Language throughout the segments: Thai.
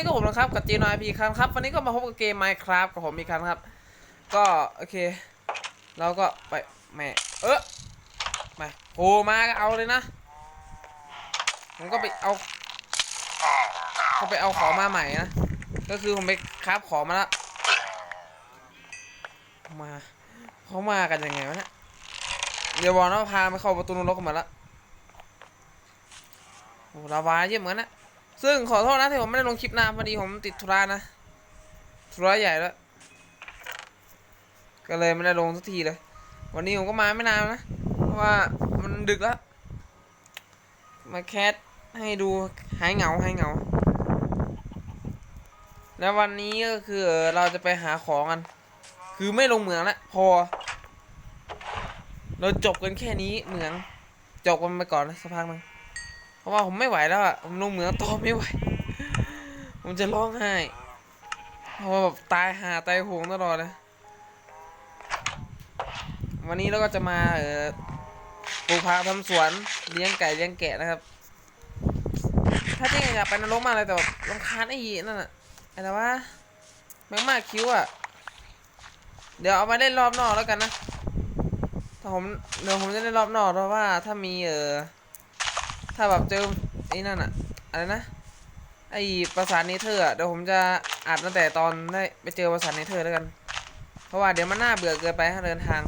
นี้ก็ผมนะครับกับจีนอยพีครั้งครับ วันนี้ก็มาพบกับเกม Minecraft กับผมอีกครั้งครับ ก็โอเคเราก็ไปแม่เออมาโผล่มาก็เอาเลยนะผมก็ไปเอาก็ไปเอาของมาใหม่นะก็คือผมไปคราฟของมาล้วมาเขามากันยังไงวะเนี่ยเดี๋ยวบอกนะว่าพามาเข้าประตูนรกกันมาล้วโอ้ลาวาเยี่ยมเหมือนนะ ซึ่งขอโทษนะที่ผมไม่ได้ลงคลิปนานพอดีผมติดธุระนะธุระใหญ่แล้ว ก็เลยไม่ได้ลงสักทีเลย วันนี้ผมก็มาไม่นานนะ เพราะว่ามันดึกแล้ว มาแคสให้ดูหายเหงาหายเหงา แล้ววันนี้ก็คือเราจะไปหาของกัน คือไม่ลงเหมืองแล้วพอ เราจบกันแค่นี้เหมือง จบกันไปก่อนนะสักพักนึง เพราะว่าผมไม่ไหวแล้วอะผมลงเหมืองต่อไม่ไหว ผมจะร้องไห้เพราะว่าแบบตายหาตายโหงตลอดเลยวันนี้เราก็จะมาเออปลูกผักทำสวนเลี้ยงไก่เลี้ยงแกะนะครับ ถ้าจริงอยากไปนรกมากเลยแต่แบบรำคาญไอ้ยีนั่นอะอะไรวะแมงมากคิ้วอะเดี๋ยวเอามาเล่นรอบนอกแล้วกันนะถ้าผมเดี๋ยวผมจะเล่นรอบนอกเพราะว่าถ้ามีเออ ถ้าแบบเจอไอ้นั่นอะอะไรนะ ไอ้ประสานเนเธอร์อะเดี๋ยวผมจะอัดตั้งแต่ตอนได้ไปเจอประสานเนเธอร์แล้วกัน เพราะว่าเดี๋ยวมันน่าเบื่อเกินไปถ้าเดินทาง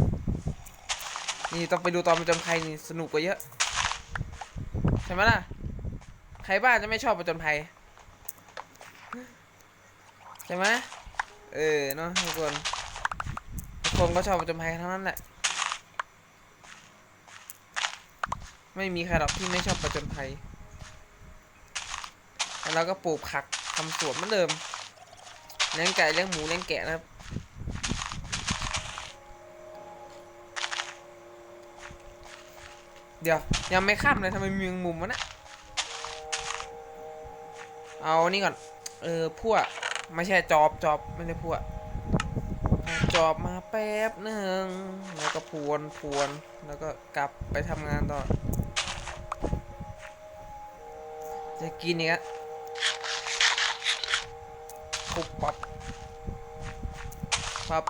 นี่ต้องไปดูตอนประจนภัยนี่สนุกกว่าเยอะ ใช่ไหมล่ะ ใครบ้านจะไม่ชอบประจนภัย ใช่ไหมเออเนาะทุกคนทุกคนก็ชอบประจนภัยทั้งนั้นแหละ ไม่มีใครหรอกที่ไม่ชอบประจนภัย แล้วก็ปลูกผักทำสวนเหมือนเดิมเลี้ยงไก่เลี้ยงหมูเลี้ยงแกะนะครับเดี๋ยว ยังไม่ข้ามเลยทำไมมีมงมุมวะนะเอานี่ก่อน เออพวกไม่ใช่จอบจอบไม่ใช่พวกจอบมาแป๊บหนึ่งแล้วก็พวนพวนแล้วก็กลับไปทำงานต่อ จะกินอีกอะปุบปับปับ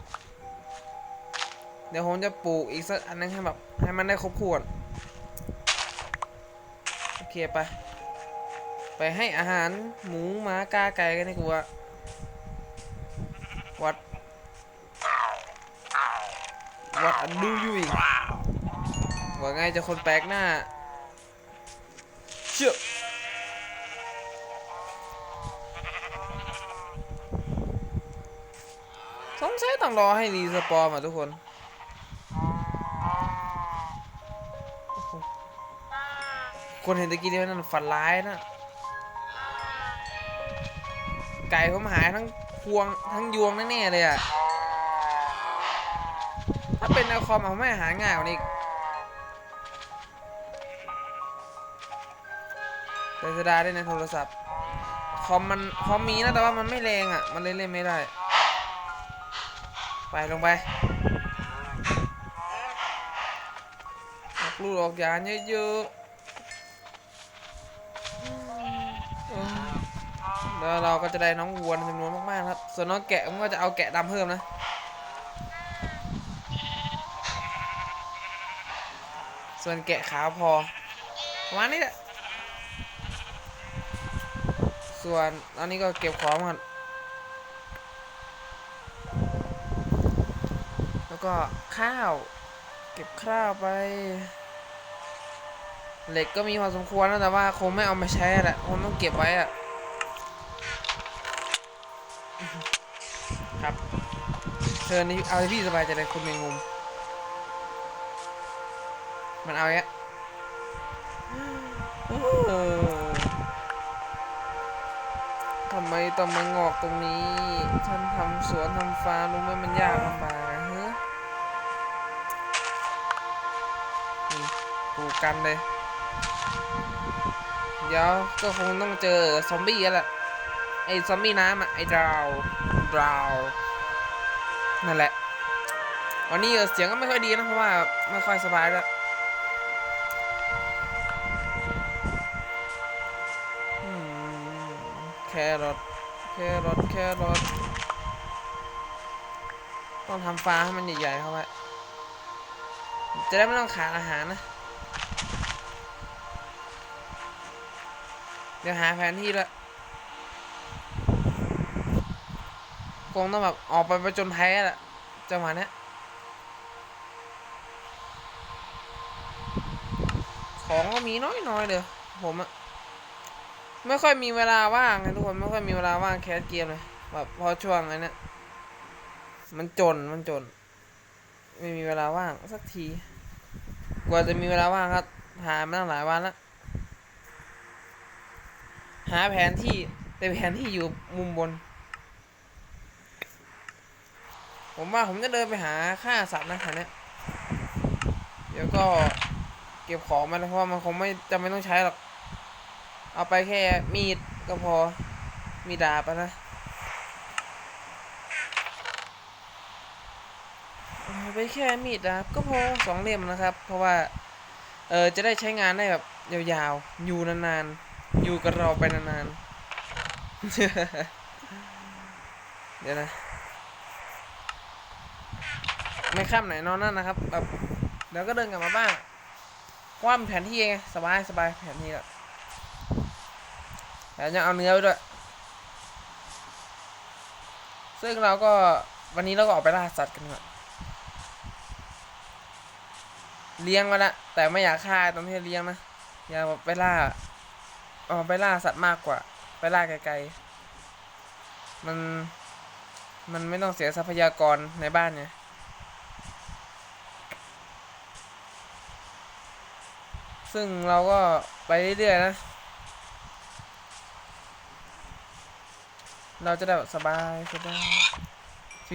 เดี๋ยวผมจะปลูกอีกสักอันนึงให้แบบให้มันได้ครบขวดโอเคไป ไปให้อาหารหมูหมากาไก่กันดีกว่าวัดวัดอันดูอยู่อีกว่าไงจะคนแปลกหน้า ต้องรอให้รีสปอร์มอะทุกคนคนเห็นตะกี้นี่นั่นฝันร้ายนะ ไก่ผมหายทั้งพวงทั้งยวงแน่ๆเลยอะ ถ้าเป็นในคอมผมไม่หาง่ายกว่านี้แต่จะได้ในโทรศัพท์คอมมันคอมมีนะแต่ว่ามันไม่แรงอะ มันเลยเล่นไม่ได้ ไปลงไปออกลูกออกยานเยอะๆเออแล้วเราก็จะได้น้องวัวจำนวนมากๆครับ ส่วนน้องแกะผมก็จะเอาแกะดำเพิ่มนะส่วนแกะขาวพอประมาณนี้แหละ ส่วนอันนี้ก็เก็บของก่อน ก็ข้าว เก็บข้าวไป เหล็กก็มีพอสมควรนะแต่ว่าคงไม่เอามาใช้แหละคงต้องเก็บไว้อะครับเชิญนี่เอาพี่สบายใจเลยคุณเมงมุม มันเอาแยะทำไมต้องมางอกตรงนี้ ฉันทำสวนทำฟาร์มรู้ไหมมันยากลำบาก กกันเลย เดี๋ยวก็คงต้องเจอซอมบี้แล้วแหละไอ้ซอมบี้น้ำอะ ไอ้ดาวดาวนั่นแหละ วันนี้เสียงก็ไม่ค่อยดีนะเพราะว่าไม่ค่อยสบายแล้วแครอทแครอทแครอทต้องทำฟ้าให้มันใหญ่ๆเข้าไว้จะได้ไม่ต้องขาดอาหารนะ เดี๋ยวหาแผนที่ละคงต้องแบบออกไปประจนภัยแหละจังหวะเนี้ยของก็มีน้อยๆเลยผมอะไม่ค่อยมีเวลาว่างไงทุกคนไม่ค่อยมีเวลาว่างแคสเกมเลยแบบพอช่วงไอ้เนี้ยมันจนมันจน ไม่มีเวลาว่างสักที กว่าจะมีเวลาว่างครับหามาตั้งหลายวันแล้ว หาแผนที่แต่แผนที่อยู่มุมบน ผมว่าผมจะเดินไปหาฆ่าสัตว์นะแถวนี้เดี๋ยวก็เก็บของมาเพราะว่ามันคงไม่จำไม่ต้องใช้หรอก เอาไปแค่มีดก็พอ มีดาบอะนะเอาไปแค่มีดดาบก็พอสองเล่มนะครับ เพราะว่า เออจะได้ใช้งานได้แบบยาวๆ อยู่นานๆ อยู่กับเราไปนานๆ เดี๋ยวนะ ไม่ข้ามไหนนอนนั่นนะครับแบบเดี๋ยวก็เดินกลับมาบ้านคว่ำแผนที่ไงสบายสบายแผนที่แล้วแล้วยังเอาเนื้อไปด้วย ซึ่งเราก็วันนี้เราก็ออกไปล่าสัตว์กันก่อนเลี้ยงมาละแต่ไม่อยากฆ่าตอนที่เลี้ยงนะ อยากไปล่า อ๋อไปล่าสัตว์มากกว่า ไปล่าไกลๆ มัน มันไม่ต้องเสียทรัพยากรในบ้านไงซึ่งเราก็ไปเรื่อยๆนะ เราจะได้แบบสบายสบาย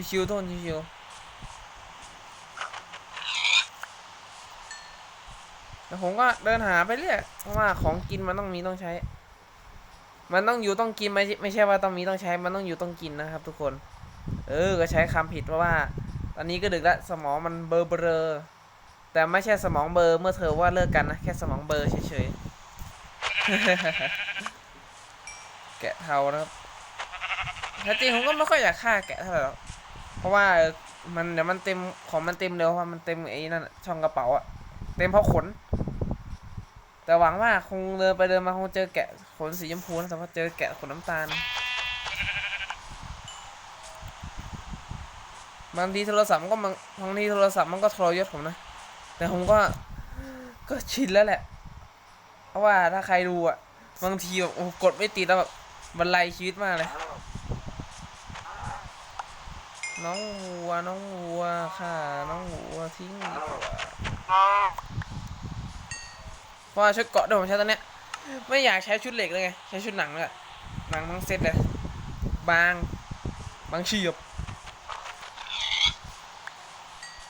ชิวๆทุกคนชิวๆ แล้วผมก็เดินหาไปเรื่อยเพราะว่าของกินมันต้องมีต้องใช้ มันต้องอยู่ต้องกินไม่ใช่ไม่ใช่ว่าต้องมีต้องใช้ มันต้องอยู่ต้องกินนะครับ ทุกคน เออ ก็ใช้คำผิดเพราะว่า ตอนนี้ก็ดึกแล้วสมองมันเบลอเบลอๆแต่ไม่ใช่สมองเบลอเมื่อเธอว่าเลิกกันนะแค่สมองเบลอเฉยๆแกะเทานะครับจริงผมก็ไม่ค่อยอยากฆ่าแกะเท่าไหร่หรอกเพราะว่ามันเดี๋ยวมันเต็มของมันเต็มเร็วเพราะว่ามันเต็มไอ้นั่นช่องกระเป๋าอะเต็มเพราะขน แต่หวังว่าคงเดินไปเดินมาคงเจอแกะขนสีชมพูนะแต่ว่าเจอแกะขนน้ำตาลบางทีโทรศัพท์มันก็มันบางทีโทรศัพท์มันก็ทรยศผมนะ แต่ผมก็ก็ชินแล้วแหละ เพราะว่าถ้าใครดูอะบางทีแบบโอ้กดไม่ติดแล้วแบบบรรลัยชีวิตมากเลย น้องวัวน้องวัวค่ะ น้องวัวทิ้งดีกว่าเพ ราะว่าชุดเกาะเดี๋ยผมใช้ตอนเนี้ยไม่อยากใช้ชุดเหล็กเลยไงใช้ชุดหนังเลยหนังทั้งเซตเลยบางบางเฉียบ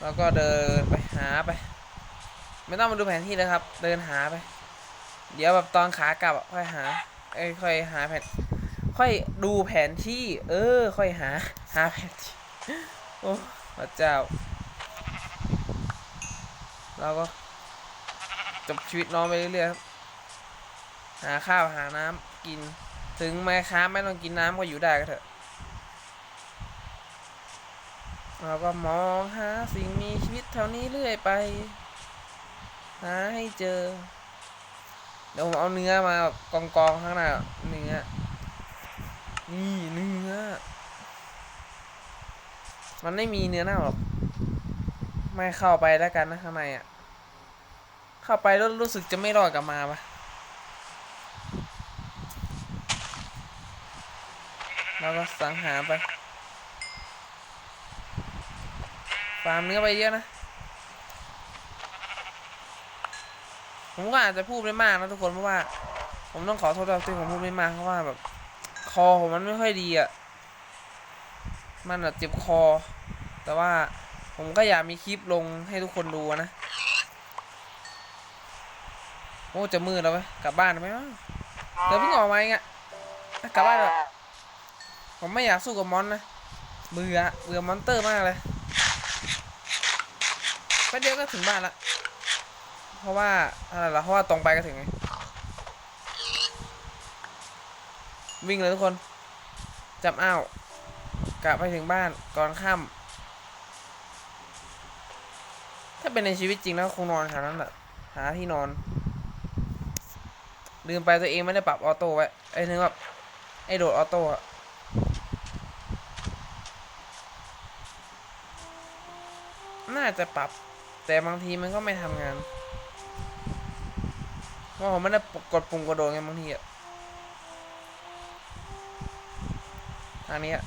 แล้วก็เดินไปหาไป ไม่ต้องมาดูแผนที่เลยครับ เดินหาไป เดี๋ยวแบบตอนขากลับค่อยหาเอ้ยค่อยหาแผนค่อยดูแผนที่ เออ ค่อยหาหาแผนที่โอ้พระเจ้า เราก็ จบชีวิตน้องไปเรื่อยๆครับ หาข้าวหาน้ำกิน ถึงแม้ค้าไม่ต้องกินน้ำก็อยู่ได้ก็เถอะ เราก็มองหาสิ่งมีชีวิตแถวนี้เรื่อยไป หาให้เจอ เดี๋ยวผมเอาเนื้อมากองกองๆข้างหน้าเนื้อ นี่เนื้อ มันไม่มีเนื้อเน่าหรอก ไม่เข้าไปแล้วกันนะข้างในอะ เข้าไปแล้วรู้สึกจะไม่รอดกลับมาปะเราก็สังหารไป ฟาร์มเนื้อไปเยอะนะ ผมก็อาจจะพูดไม่มากนะทุกคนเพราะว่า ผมต้องขอโทษด้วยที่ผมพูดไม่มากเพราะว่าแบบ คอผมมันไม่ค่อยดีอะ มันแบบเจ็บคอ แต่ว่าผมก็อยากมีคลิปลงให้ทุกคนดูนะ โอ้จะมืดแล้วไหมกลับบ้านไหมวะเดี๋ยวเพิ่งออกมาเองอะกลับบ้านแบบผมไม่อยากสู้กับมอนนะเบื่อเบื่อมอนเตอร์มากเลยแป๊บเดียวก็ถึงบ้านละเพราะว่าอะไรล่ะเพราะว่าตรงไปก็ถึงไงวิ่งเลยทุกคนจับอ้าวกลับไปถึงบ้านก่อนค่ำถ้าเป็นในชีวิตจริงแล้วคงนอนแถวนั้นแหละหาที่นอน ลืมไปตัวเองไม่ได้ปรับออโต้ไว้ไอ้นึกว่าไอ้โดดออโต้อะน่าจะปรับ แต่บางทีมันก็ไม่ทำงานเพราะผมไม่ได้กดปุ่มกระโดดไงบางทีอะทางนี้อะ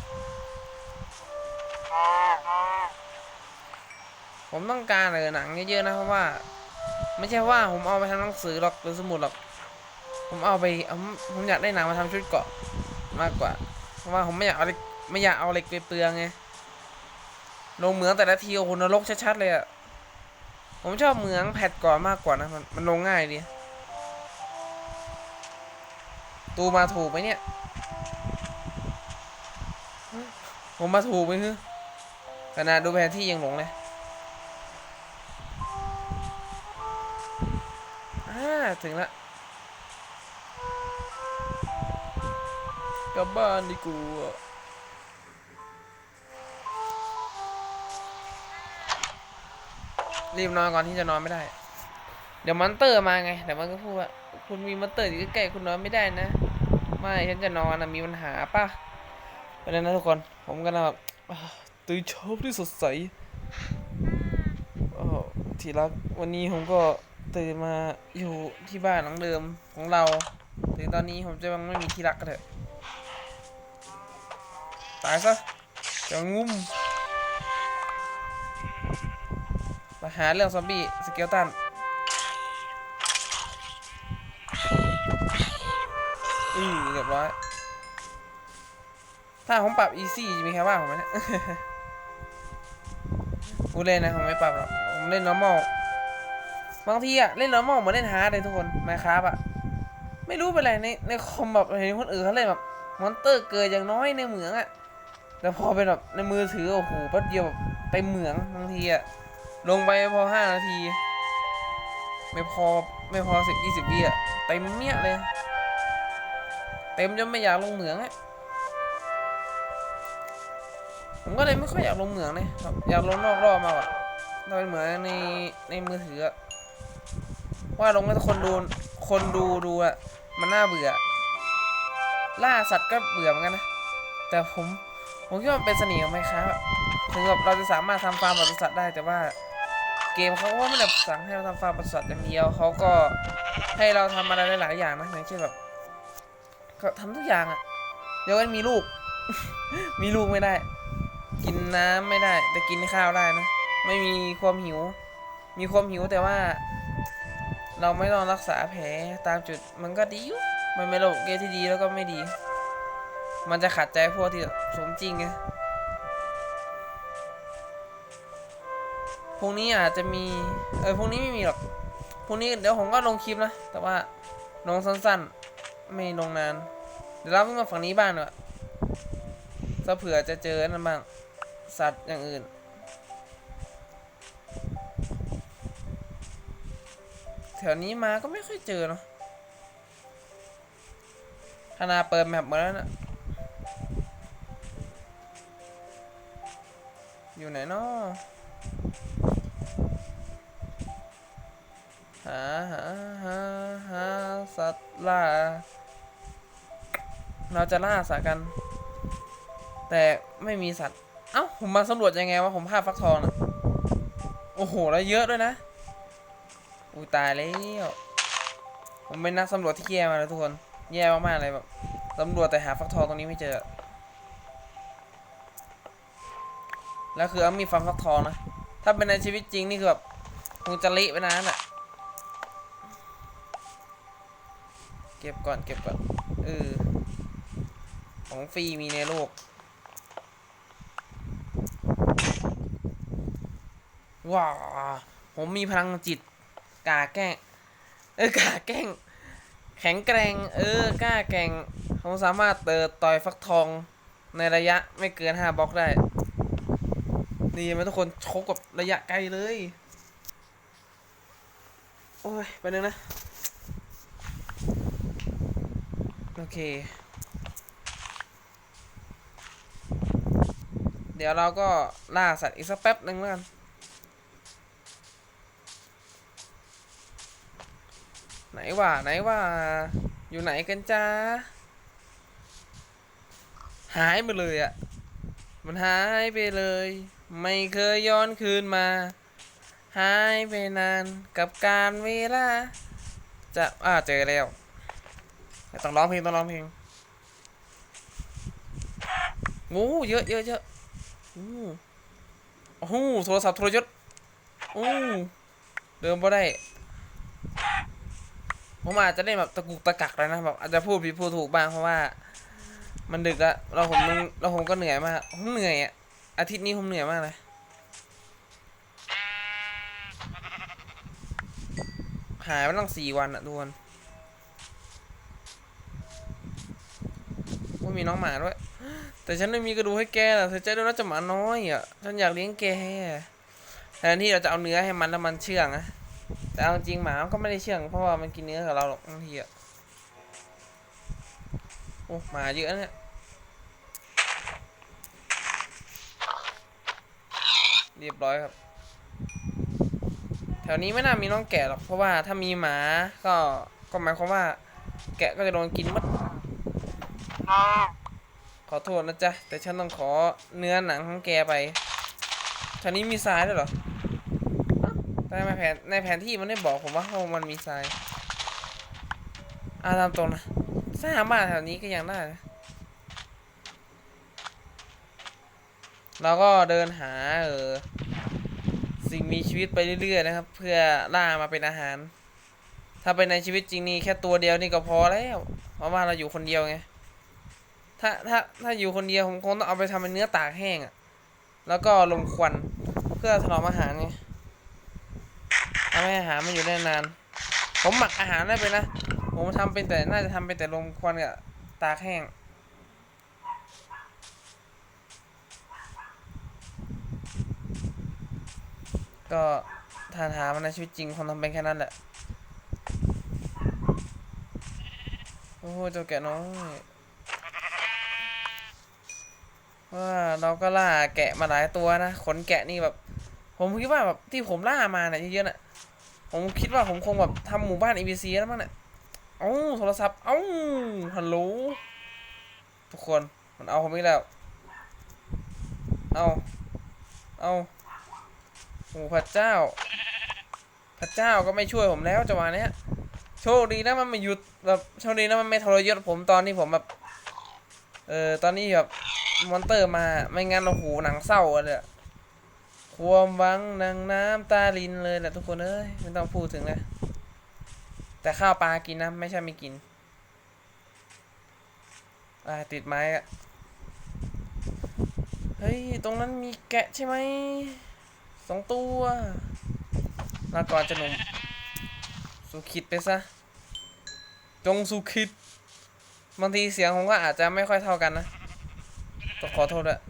ผมต้องการเออหนังเยอะๆนะเพราะว่า ไม่ใช่ว่าผมเอาไปทำหนังสือหรอกหรือสมุดหรอก ผมเอาไปเอาผมอยากได้หนังมาทำชุดเกาะมากกว่า เพราะว่าผมไม่อยากเอาเหล็กไม่อยากเอาเหล็กไปเปลืองไงลงเหมืองแต่ละทีโอ้โหนรกชัดๆเลยอะผมชอบเหมืองแผดก่อนมากกว่านะมันมันลงง่ายดีตูมาถูกไหมเนี่ย ผมมาถูกไหมคือขนาดดูแผนที่ยังหลงเลยอ่าถึงละ กลับบ้านดีกว่ารีบนอนก่อนที่จะนอนไม่ได้ เดี๋ยวมอนเตอร์มาไงเดี๋ยวมันก็พูดว่าคุณมีมอนเตอร์อยู่ใกล้คุณนอนไม่ได้นะ ไม่ฉันจะนอนนะมีปัญหาป่ะไปเลยนะทุกคน ผมกำลังแบบอ่าตื่นเช้าที่สดใสที่รักวันนี้ผมก็ตื่นมาอยู่ที่บ้านหลังเดิมของเรา ถึงตอนนี้ผมจะยังไม่มีที่รักก็เถอะ ตายซะจะงุ้มมาหาเรื่องซอมบี้สเกลตันอือเรียบร้อย ถ้าผมปรับ easy จะมีใครว่าผมไหมเนี่ยกูเล่นนะผมไม่ปรับหรอกผมเล่น normal บางทีอะเล่น normal เหมือนเล่น hard เลยทุกคนไมครับอะไม่รู้เป็นไรในในคอมแบบเห็นคนอื่นเขาเล่นแบบมอนเตอร์เกิดอย่างน้อยในเหมืองอะ แต่พอเป็นแบบในมือถือโอ้โหแป๊บเดียวแบบเต็มเหมืองบางทีอะลงไปพอห้านาที ไม่พอไม่พอสิบยี่สิบวิอะเต็มเนี้ยเลย เต็มจนไม่อยากลงเหมืองอะผมก็เลยไม่ค่อยอยากลงเหมืองเลยแบบอยากลงนอกรอบมากกว่าเราเป็นเหมืองในในมือถืออะว่าลงให้คนดูคนดูดูอะมันน่าเบื่อ ล่าสัตว์ก็เบื่อเหมือนกันนะ แต่ผม ผมคิดว่ามันเป็นเสน่ห์ของไมค์ครับถึงแบบเราจะสามารถทำฟาร์มปศุสัตว์ได้แต่ว่า เกมเขาก็ไม่ได้สั่งให้เราทำฟาร์มปศุสัตว์อย่างเดียวเขาก็ให้เราทำอะไรหลายๆอย่างนะอย่างเช่นแบบก็ทำทุกอย่างอะยกเว้นมีลูก มีลูกไม่ได้ กินน้ำไม่ได้ แต่กินข้าวได้นะ ไม่มีความหิว มีความหิวแต่ว่า เราไม่ต้องรักษาแผลตามจุดมันก็ดีอยู่มันเป็นระบบเกมที่ดีแล้วก็ไม่ดี มันจะขัดใจพวกที่สมจริงไงพรุ่งนี้อาจจะมี เออพรุ่งนี้ไม่มีหรอกพรุ่งนี้เดี๋ยวผมก็ลงคลิปนะ แต่ว่าลงสั้นๆ ไม่ลงนาน เดี๋ยวเราขึ้นมาฝั่งนี้บ้างเนอะถ้าเผื่อจะเจอนั่นบ้าง สัตว์อย่างอื่น แถวนี้มาก็ไม่ค่อยเจอเนาะขนาเปิดแมปมาแล้วนะ อยู่ไหนเนาะหาหาหาหาสัตว์ล่า เราจะล่าสัตว์กัน แต่ไม่มีสัตว์ เอ้า ผมมาสำรวจยังไงวะ ผมพลาดฟักทองนะโอ้โห แล้วเยอะด้วยนะอุตายแล้ว ผมเป็นนักสำรวจที่แย่มากเลยทุกคน แย่มากๆเลยแบบสำรวจแต่หาฟักทองตรงนี้ไม่เจอ แล้วคือเอามีฟังฟักทองนะ ถ้าเป็นในชีวิตจริงนี่คือแบบคงจะเละไปนานอะ เก็บก่อนเก็บก่อนเออของฟรีมีในโลกว้าวผมมีพลังจิตกาแกล้งเออกาแกล้ง แข็งแกร่งเออกล้าแกร่งผมสามารถเติดต่อยฟักทองในระยะไม่เกินห้าบล็อกได้ นี่ไหมทุกคนชกกับระยะไกลเลย โอ้ยไปหนึ่งนะ โอเค เดี๋ยวเราก็ล่าสัตว์อีกสักแป๊บหนึ่งแล้วกันไหนว่าไหนว่าอยู่ไหนกันจ้าหายไปเลยอะ่ะ มันหายไปเลย ไม่เคยย้อนคืนมา หายไปนานกับการเวลา จะอ่าเจอแล้วต้องร้องเพลงต้องร้องเพลงโอ้เยอะเยอะเยอะโอ้โหโทรศัพท์โทรยศโอ้เดิมบ่ได้ ผมอาจจะเล่นแบบตะกุกตะกักเลยนะแบบอาจจะพูดผิดพูดถูกบ้างเพราะว่า มันดึกแล้วเราผมเราผมก็เหนื่อยมากผมเหนื่อยอะ อาทิตย์นี้ผมเหนื่อยมากเลยหายไปตั้งสี่วันอะทุกคนว่ามีน้องหมาด้วย แต่ฉันไม่มีกระดูกให้แกล่ะเธอจะดูน่าจะหมาน้อยอะ ฉันอยากเลี้ยงแกแทนที่เราจะเอาเนื้อให้มันแล้วมันเชื่องนะแต่เอาจริงหมาก็ไม่ได้เชื่องเพราะว่ามันกินเนื้อกับเราหรอกบางทีอะ โอ้หมาเยอะเนี่ย เรียบร้อยครับ แถวนี้ไม่น่ามีน้องแกะหรอก เพราะว่าถ้ามีหมาก็ก็หมายความว่า แกะก็จะโดนกินหมดขอโทษนะจ๊ะ แต่ฉันต้องขอเนื้อหนังของแกไปทางนี้มีทรายด้วยเหรออ้าแต่ในแผนในแผนที่มันได้บอกผมว่ามันมีทรายอาตามตรงนะสร้างบ้านแถวนี้ก็ยังได้นะ เราก็เดินหาเออสิ่งมีชีวิตไปเรื่อยๆนะครับ เพื่อล่ามาเป็นอาหาร ถ้าเป็นในชีวิตจริงนี่แค่ตัวเดียวนี่ก็พอแล้วเพราะว่าเราอยู่คนเดียวไงถ้าถ้าถ้าอยู่คนเดียวผมคงต้องเอาไปทำเป็นเนื้อตากแห้งอะ่ะแล้วก็ลมควันเพื่อถนอมอาหารไงทำให้อาหารมันอยู่ได้นาน ผมหมักอาหารได้ไปนะ ผมทำเป็นแต่น่าจะทำเป็นแต่ลมควันกับตากแห้ง ก็ทานหามันในชีวิตจริงคงทำเป็นแค่นั้นแหละ โอ้โหเจ้าแกะน้อย ว่าเราก็ล่าแกะมาหลายตัวนะ ขนแกะนี่แบบ ผมคิดว่าแบบที่ผมล่ามาเนี่ยเยอะๆน่ะ ผมคิดว่าผมคงแบบทำหมู่บ้าน ABC แล้วมั้งเนี่ยเอ้าโทรศัพท์ เอ้าฮัลโหลทุกคน มันเอาผมอีกแล้ว เอา เอา โอ้พระเจ้า พระเจ้าก็ไม่ช่วยผมแล้วจังหวะเนี้ยโชคดีนะมันไม่หยุดแบบโชคดีนะมันไม่ทรยศผมตอนที่ผมแบบเออตอนนี้แบบมอนเตอร์มาไม่งั้นโอ้โหหนังเศร้าเลยความหวังนังน้ำตาลินเลยแหละทุกคนเอ้ยไม่ต้องพูดถึงเลยแต่ข้าวปลากินนะไม่ใช่ไม่กินอ่าติดไม้อะเฮ้ย ตรงนั้นมีแกะใช่ไหม สองตัวลาก่อนจะหนุ่มสุขิดไปซะ จงสุขิดบางทีเสียงผมก็อาจจะไม่ค่อยเท่ากันนะต้องขอโทษด้วย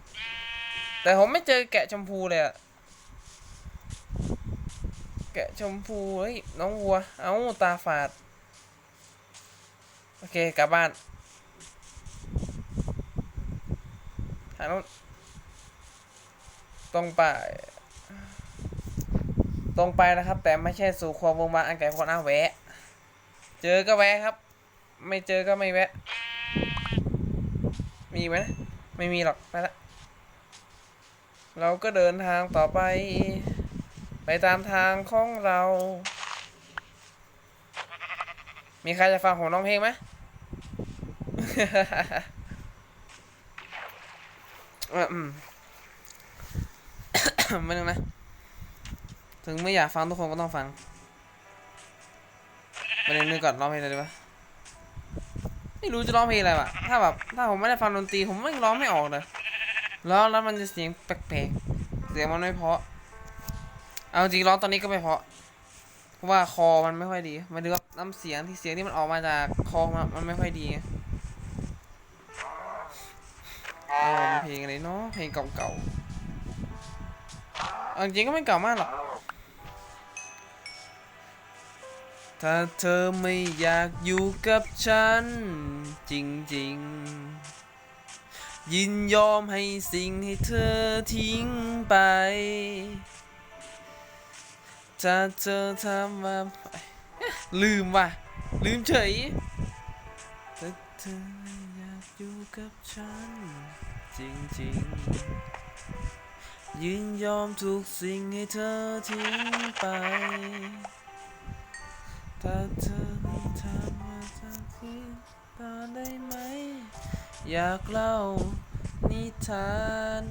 แต่ผมไม่เจอแกะชมพูเลยอะแกะชมพูเฮ้ยน้องวัว เอาตาฝาด โอเคกลับบ้านทางโน้นตรงไป รงไปนะครับ แต่ไม่ใช่สู่ความวงวาอันไกลโพ้นอ้าแวะ เจอก็แวะครับ ไม่เจอก็ไม่แวะ มีไหมนะไม่มีหรอกไปละเราก็เดินทางต่อไป ไปตามทางของเรา มีใครจะฟังผมร้องเพลงไหมอืมไม่นึงนะ ถึงไม่อยากฟังทุกคนก็ต้องฟังไปเล่นนึกก่อนร้องเพลงอะไรดีวะไม่รู้จะร้องเพลงอะไรวะถ้าแบบถ้าผมไม่ได้ฟังดนตรีผมไม่ร้องไม่ออกเลยแล้วแล้วมันจะเสียงแปลกๆเสียงมันไม่เพาะ เอาจริงร้องตอนนี้ก็ไม่เพาะเพราะว่าคอมันไม่ค่อยดีมายถึงว่าน้ำเสียงที่เสียงที่มันออกมาจากคอมันไม่ค่อยดีเอาเพลงอะไรเนาะเพลงเก่าๆเอาจริงก็ไม่เก่ามากหรอก ถ้าเธอไม่อยากอยู่กับฉัน จริงๆ ยินยอมให้สิ่งให้เธอทิ้งไปจะเธอทำมาลืมว่ะ ลืมเฉยแต่เธออยากอยู่กับฉัน จริงๆ ยินยอมทุกสิ่งให้เธอทิ้งไป ถ้าเธอไม่ทำมาจากคิดต่อได้ไหม อยากเล่านิทาน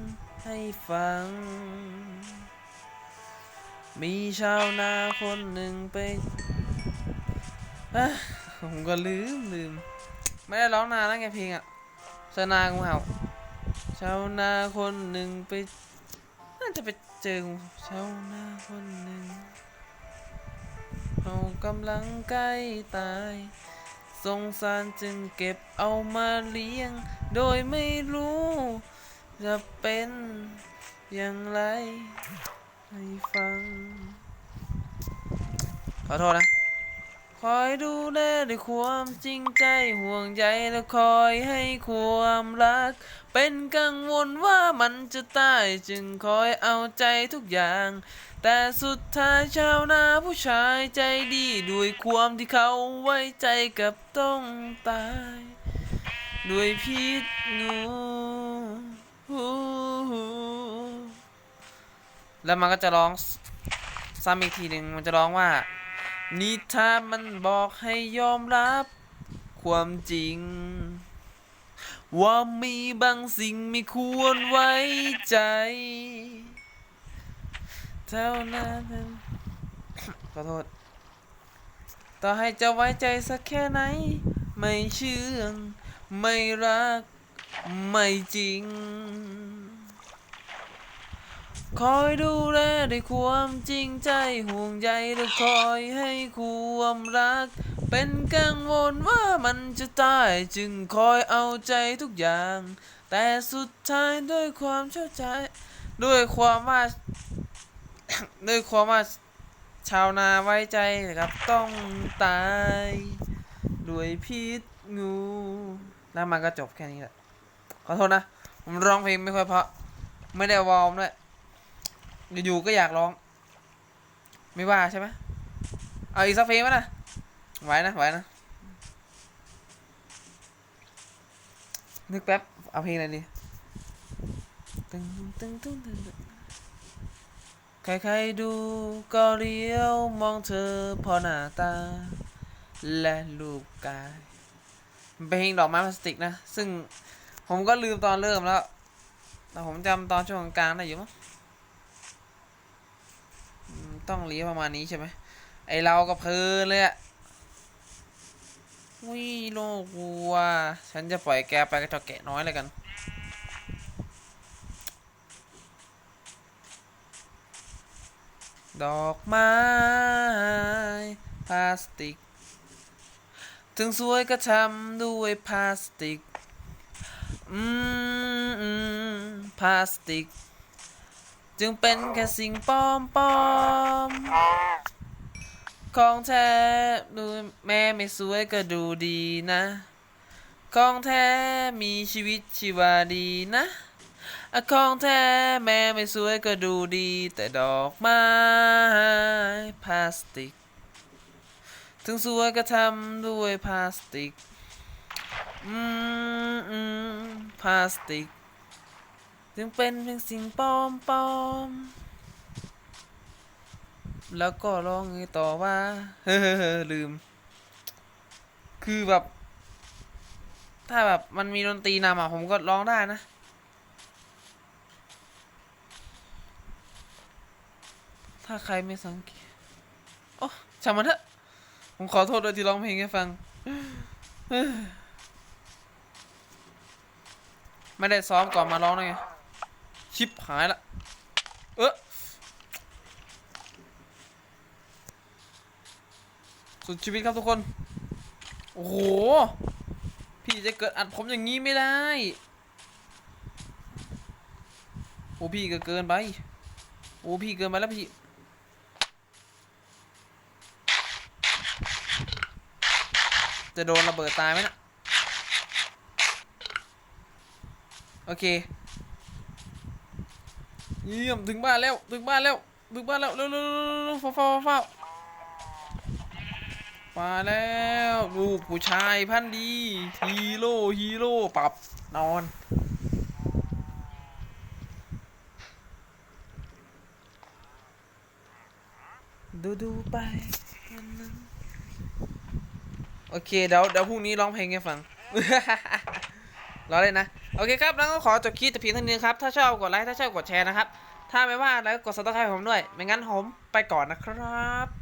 ให้ฟัง มีชาวนาคนหนึ่งไปอะผมก็ลืมลืม ไม่ได้ร้องนานแล้วไงเพลงอะชาวนางูเห่าชาวนาคนหนึ่งไป น่าจะไปเจอชาวนาคนหนึ่ง เขากำลังใกล้ตายสงสารจึงเก็บเอามาเลี้ยง โดยไม่รู้ จะเป็นอย่างไรให้ฟัง ขอโทษนะ คอยดูแลด้วยความจริงใจห่วงใยและคอยให้ความรัก เป็นกังวลว่ามันจะตายจึงคอยเอาใจทุกอย่าง แต่สุดท้ายชาวนาผู้ชายใจดีด้วยความที่เขาไว้ใจกับต้องตาย ด้วยพิษงูแล้วมันก็จะร้องซ้ำอีกทีหนึ่งมันจะร้องว่า นิทานมันบอกให้ยอมรับ ความจริง ว่ามีบางสิ่งไม่ควรไว้ใจ เท่านั้นขอโทษ ต่อให้จะไว้ใจสักแค่ไหน ไม่เชื่อง ไม่รัก ไม่จริง คอยดูแลด้วยความจริงใจห่วงใยและคอยให้ความรัก เป็นกังวลว่ามันจะตายจึงคอยเอาใจทุกอย่าง แต่สุดท้ายด้วยความเข้าใจ ด้วยความว่าด้วยความว่าชาวนาไว้ใจนะครับต้องตายด้วยพิษงู แล้วมันก็จบแค่นี้แหละขอโทษนะ ผมร้องเพลงไม่ค่อยเพราะ ไม่ได้วอร์มด้วย อยู่ๆก็อยากร้อง ไม่ว่าใช่ไหมเอาอีกสักเพลงไหมนะไหวนะไหวนะนึกแป๊บเอาเพลงอะไรดีตึงตึงตึงตึงใครๆดูก็เลี้ยวมองเธอพอหน้าตา และรูปกายเป็นเพลงดอกไม้พลาสติกนะ ซึ่งผมก็ลืมตอนเริ่มแล้ว แต่ผมจำตอนช่วงกลางได้อยู่มั้ง ต้องเลี้ยประมาณนี้ใช่ไหมไอเราก็เพลินเลยอะวิโลกวัว ฉันจะปล่อยแกไปกับเจ้าแกะน้อยเลยกัน ดอกไม้ พลาสติก ถึงสวยก็ทำด้วยพลาสติก อืมพลาสติก จึงเป็นแค่สิ่งปลอมปลอมๆของแท้ดูแม่ไม่สวยก็ดูดีนะ ของแท้มีชีวิตชีวาดีนะอะของแท้แม่ไม่สวยก็ดูดี แต่ดอกไม้พลาสติก ถึงสวยก็ทำด้วยพลาสติก อืมอืมพลาสติก จึงเป็นเพียงสิ่งปลอมปลอมๆแล้วก็ร้องไงต่อว่า เฮ้อลืม คือแบบ ถ้าแบบมันมีดนตรีนำอะ ผมก็ร้องได้นะ ถ้าใครไม่สังเกต โอ้ช่างมันเถอะ ผมขอโทษด้วยที่ร้องเพลงให้ฟังไม่ได้ซ้อมก่อนมาร้องนะไง ชิปหายละ เออสุดชีวิตครับทุกคน โอ้โห พี่จะเกิดอัดผมอย่างนี้ไม่ได้ โอ้พี่ก็เกินไป โอ้พี่เกินไปแล้วพี่จะโดนระเบิดตายไหมนะโอเค เยี่ยมถึงบ้านแล้วถึงบ้านแล้วถึงบ้านแล้วเร็วเร็วเร็วเร็วเฝ้าเฝ้าเฝ้ามาแล้วลูกผู้ชายพันธีฮีโร่ฮีโร่ปรับนอนดูดูไป โอเค เดี๋ยวเดี๋ยวพรุ่งนี้ร้องเพลงให้ฟัง รอเลยนะ โอเคครับ แล้วก็ขอจบคลิปแต่เพียงเท่านี้ครับ ถ้าชอบกดไลค์ ถ้าชอบกดแชร์นะครับ ถ้าไม่ว่าแล้วก็กดซับสไครต์ผมด้วย ไม่งั้นผมไปก่อนนะครับ